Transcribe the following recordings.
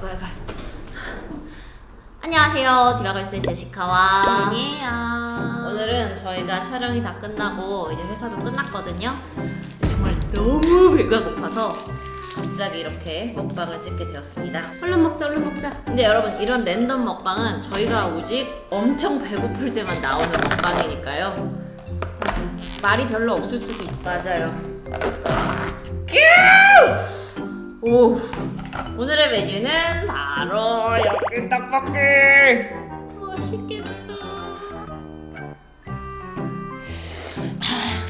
아이고 아이고. 안녕하세요. 디가걸스의 제시카와 아니에요. 오늘은 저희가 촬영이 다 끝나고 이제 회사도 끝났거든요. 정말 너무 배가 고파서 갑자기 이렇게 먹방을 찍게 되었습니다. 얼른 먹자, 얼른 먹자. 근데 여러분 이런 랜덤 먹방은 저희가 오직 엄청 배고플 때만 나오는 먹방이니까요. 말이 별로 없을 수도 있어. 맞아요. 오 오늘의 메뉴는 바로 여기 떡볶이. 맛있겠다.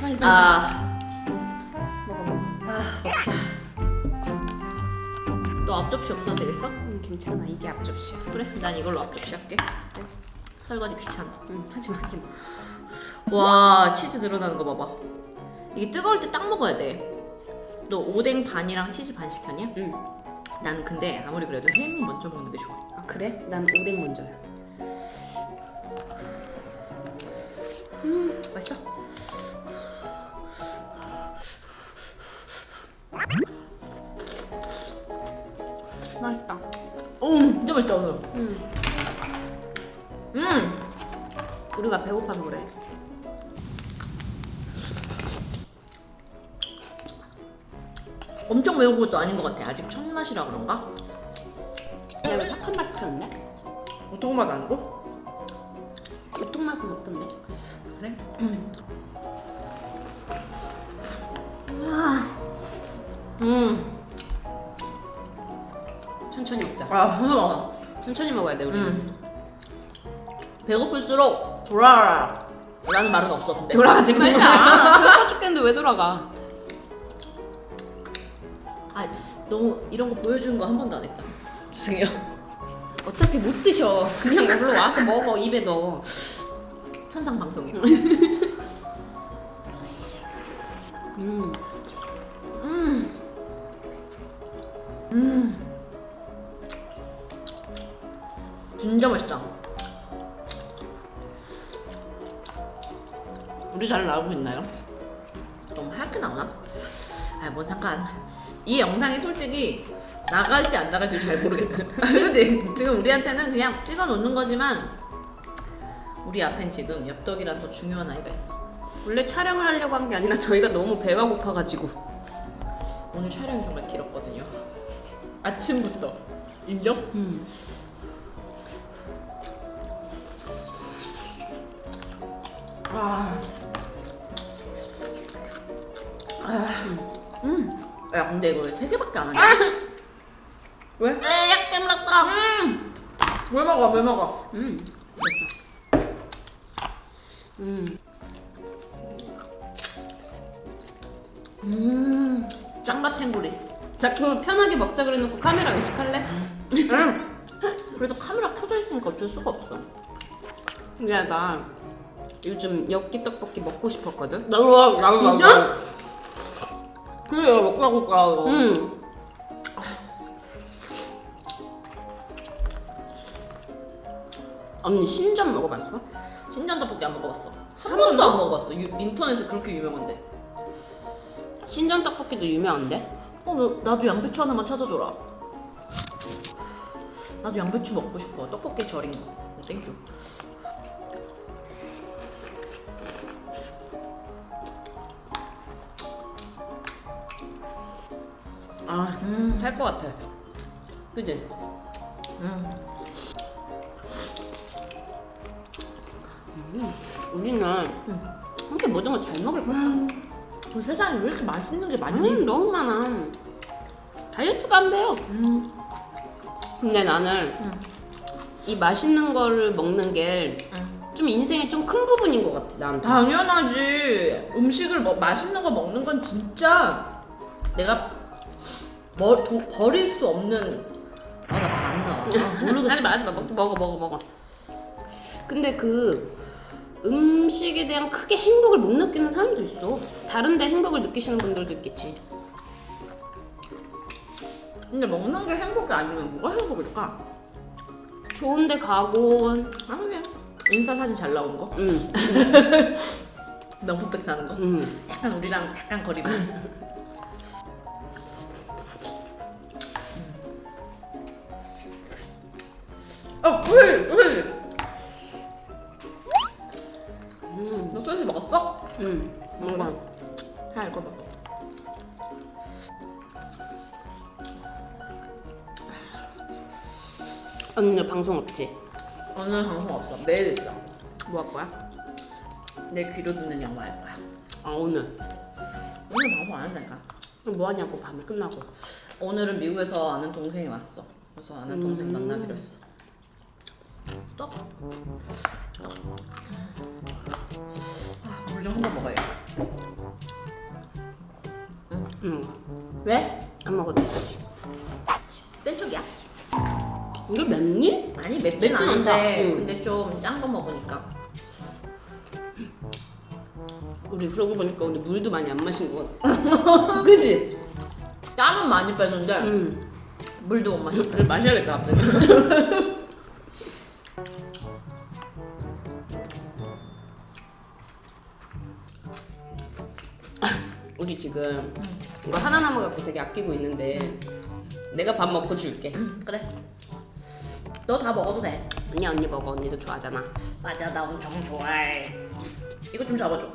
빨리 빨리. 아, 먹어 먹어. 너 앞접시 없어도 되겠어? 음, 괜찮아. 이게 앞접시야. 그래, 난 이걸로 앞접시 할게. 설거지 귀찮아. 응, 하지 마, 하지 마. 와, 치즈 드러나는 거 봐봐. 이게 뜨거울 때 딱 먹어야 돼. 너 오뎅 반이랑 치즈 반 시켰냐? 응. 나는 근데 아무리 그래도 햄 먼저 먹는 게 좋아. 아 그래? 난 오뎅 먼저야. 음, 맛있어? 맛있다. 오, 진짜 맛있다 오늘. 음, 음, 우리가 배고파서 그래. 엄청 매운 것도 아닌 것 같아. 아직 첫 맛이라 그런가? 야, 이거 착한 맛 시켰는데? 보통 맛 아니고? 보통 맛은 어떤데? 그래? 음, 천천히 먹자. 아, 흐어. 천천히 먹어야 돼 우리는. 음. 배고플수록 돌아라. 라는 말은 없어 근데. 돌아가지 말자. 배고파 죽겠는데 왜 돌아가? 너무 이런 거 보여주는 거 한 번도 안 했다. 죄송해요. 어차피 못 드셔. 그냥 여기로 와서 먹어. 입에 넣어. 천상 방송이고. 음. 음. 음. 진짜 맛있다. 우리 잘 나오고 있나요? 너무 하얗게 나오나? 아, 뭔 상관. 이 영상이 솔직히 나갈지 안 나갈지 잘 모르겠어. 그지? 지금 우리한테는 그냥 찍어 놓는 거지만 우리 앞엔 지금 엽떡이란 더 중요한 아이가 있어. 원래 촬영을 하려고 한 게 아니라 저희가 너무 배가 고파가지고. 오늘 촬영이 정말 길었거든요. 아침부터. 인정? 음. 아. 음. 야, 근데 이거 왜 세 개밖에 안 하냐? 왜? 약 깨물었다. 음. 왜 먹어? 왜 먹어? 음. 됐어. 음. 음. 짱가탱구리. 자꾸 편하게 먹자 그래놓고 카메라 의식할래? 음. 그래도 카메라 켜져 있으니까 어쩔 수가 없어. 야, 나 요즘 엽기 떡볶이 먹고 싶었거든? 나도 나도 진짜? 그래 먹고 가고 응. 언니 신전 먹어봤어? 신전 떡볶이 안 먹어봤어. 한 번도 안 먹어봤어. 유, 인터넷에 그렇게 유명한데. 신전 떡볶이도 유명한데? 어, 나, 나도 양배추 하나만 찾아줘라. 나도 양배추 먹고 싶어. 떡볶이 절인 거. 어, 땡큐. 아, 음, 살것 같아. 그지? 음. 우리는 이렇게 모든 걸 잘 먹을 거야. 그 세상에 왜 이렇게 맛있는 게 많니? 음, 너무 많아. 다이어트가 안 돼요. 음. 근데 나는 음. 이 맛있는 거를 먹는 게좀 음. 인생의 좀 큰 부분인 것 같아, 나한테. 당연하지. 음식을 먹, 맛있는 거 먹는 건 진짜 내가 뭐, 도, 버릴 수 없는 아 나 말 안 나와. 아, 모르겠어. 하지 마, 하지 마. 먹, 먹어, 먹어, 먹어. 근데 그 음식에 대한 크게 행복을 못 느끼는 사람도 있어. 다른데 행복을 느끼시는 분들도 있겠지. 근데 먹는 게 행복이 아니면 뭐가 행복일까? 좋은데 가고, 아 그냥 인스타 사진 잘 나오는 거, 음, 명품백 사는 거, 음. 약간 우리랑 약간 거리가. 어, 소세지, 소세지. 음, 너 소세지 먹었어? 음, 뭔가 자, 이거 먹어. 언니 방송 없지? 오늘 방송 없어. 내일 있어. 뭐 할 거야? 내 귀로 듣는 영화 할 거야. 아 오늘. 오늘 방송 안 한다니까. 그럼 뭐 하냐고 밤에 끝나고. 오늘은 미국에서 아는 동생이 왔어. 그래서 아는 동생 음. 만나기로 했어. 떡. 아, 물좀 한번 먹어야겠다. 응. 왜? 안 먹어도 되지. 센 척이야? 이거 맵니? 아니 맵진 맵진 않다. 않은데 응. 근데 좀 짠 거 먹으니까 우리 그러고 보니까 오늘 물도 많이 안 마신 것 같아. 그지? 땀은 많이 빼는데 응. 물도 못 마셨어. 물 마셔야겠다 앞에. 우리 지금 이거 하나 남아 갖고 되게 아끼고 있는데 내가 밥 먹고 줄게. 응, 그래. 너 다 먹어도 돼. 언니 언니 먹어 언니도 좋아하잖아. 맞아, 나 엄청 좋아해. 이거 좀 잡아줘.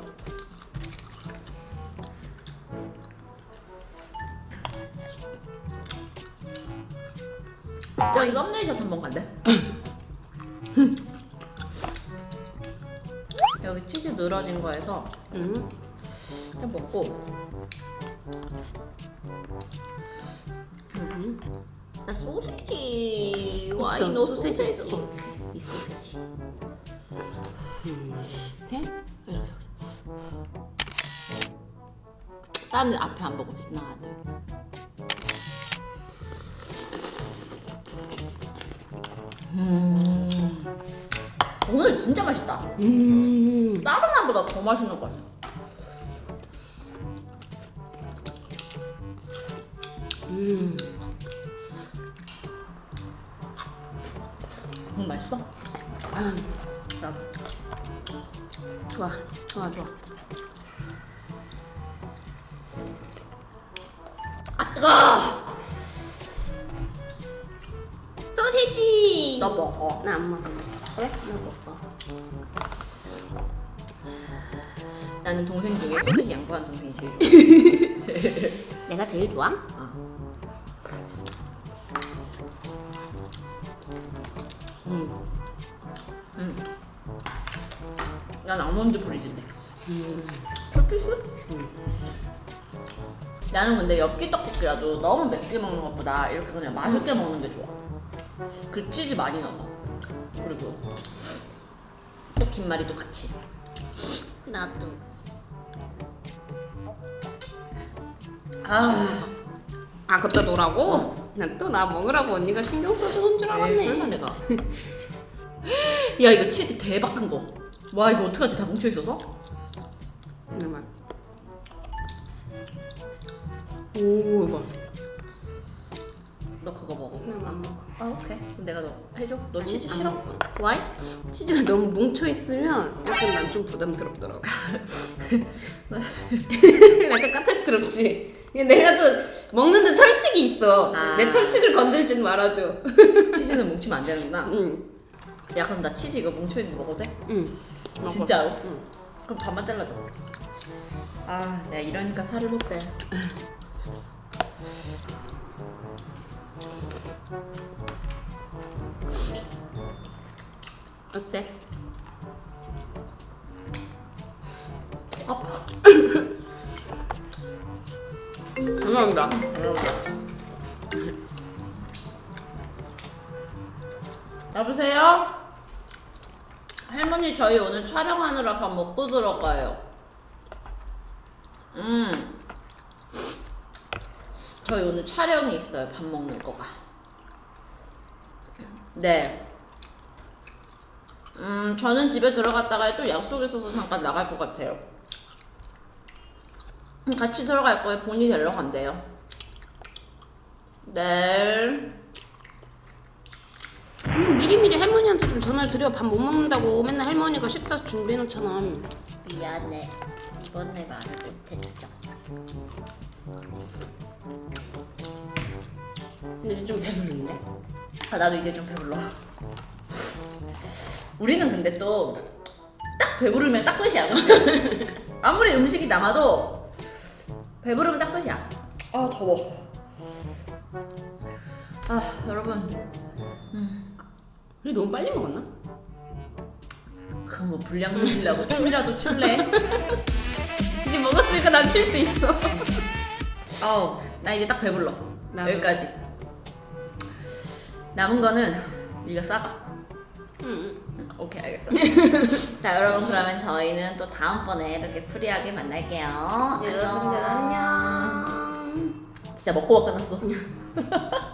야, 이 썸네일샷 한번 간대. 치즈 늘어진 거에서 응. 그냥 먹고 응. 나 소세지 있어, 와이너 소세지 소세지 있어. 이 소세지 셋. 이렇게 데 앞에 안 보고 지나가야 돼 음 오늘 진짜 맛있다 음. 다른 날보다 더 맛있는 것 같아 음. 음 맛있어? 아, 나 좋아. 좋아 좋아. 아 뜨거! 소세지. 너 먹어 나 안 먹어. 그래? 나 먹어. 나는 동생 중에 소세지 양보한 동생이 제일 좋아 내가 제일 좋아? 음. 응. 난 아몬드 브리즈인데. 음. 커피스? 나는 근데 엽기 떡볶이라도 너무 맵게 먹는 것보다 이렇게 그냥 맛있게 먹는 게 좋아. 그 치즈 많이 넣어서. 그리고 또 김말이도 같이. 나도. 아, 아 그때 노라고? 난 또 나 먹으라고 언니가 신경 써주는 줄 에이, 설마 알았네. 내가. 야 이거 치즈 대박 큰 거. 와 이거 어떡하지 다 뭉쳐 있어서? 잠깐만. 오 이거. 너 그거 먹어. 나안 먹어. 아 오케이. 그럼 내가 너 해줘. 너 치즈 안 싫어? 먹어. 와이? 치즈가 너무 뭉쳐 있으면 약간 난 좀 부담스럽더라고. 약간 까탈스럽지. 이게 내가 또 먹는데 철칙이 있어. 아. 내 철칙을 건들진 말아줘. 치즈는 뭉치면 안 되는구나. 응. 야 그럼 나 치즈 이거 뭉쳐 있는 거 먹어도 돼? 응. 진짜로? 응. 그럼 반만 잘라줘. 아, 내가 이러니까 살을 못 빼. 어때? 아파. 감사합니다. 여보세요? 할머니 저희 오늘 촬영하느라 밥 먹고 들어가요. 음. 저희 오늘 촬영이 있어요. 밥 먹는 거가. 네. 음, 저는 집에 들어갔다가 또 약속 있어서 잠깐 나갈 것 같아요. 음, 같이 들어갈 거예요. 본이 데리러 간대요. 네. 음, 미리미리 할머니한테 좀 전화를 드려 밥 못 먹는다고 맨날 할머니가 식사 준비해 놓잖아. 미안해. 이번에 말을 못해주자. 근데 이제 좀 배부른데? 아 나도 이제 좀 배불러. 우리는 근데 또 딱 배부르면 딱 끝이야, 그치? 아무리 음식이 남아도 배부르면 딱 끝이야. 아 더워. 아 여러분, 우리 너무 빨리 먹었나? 그뭐 불량 조질라고 춤이라도 출래? 이제 먹었으니까 난칠수 있어. 아우 나 이제 딱 배불러. 나도. 여기까지. 남은 거는 네가 싸가. 응. 오케이 알겠어. 자 여러분 그러면 저희는 또 다음번에 이렇게 프리하게 만날게요. 여러분들 안녕. 진짜 먹고 와 끝났어.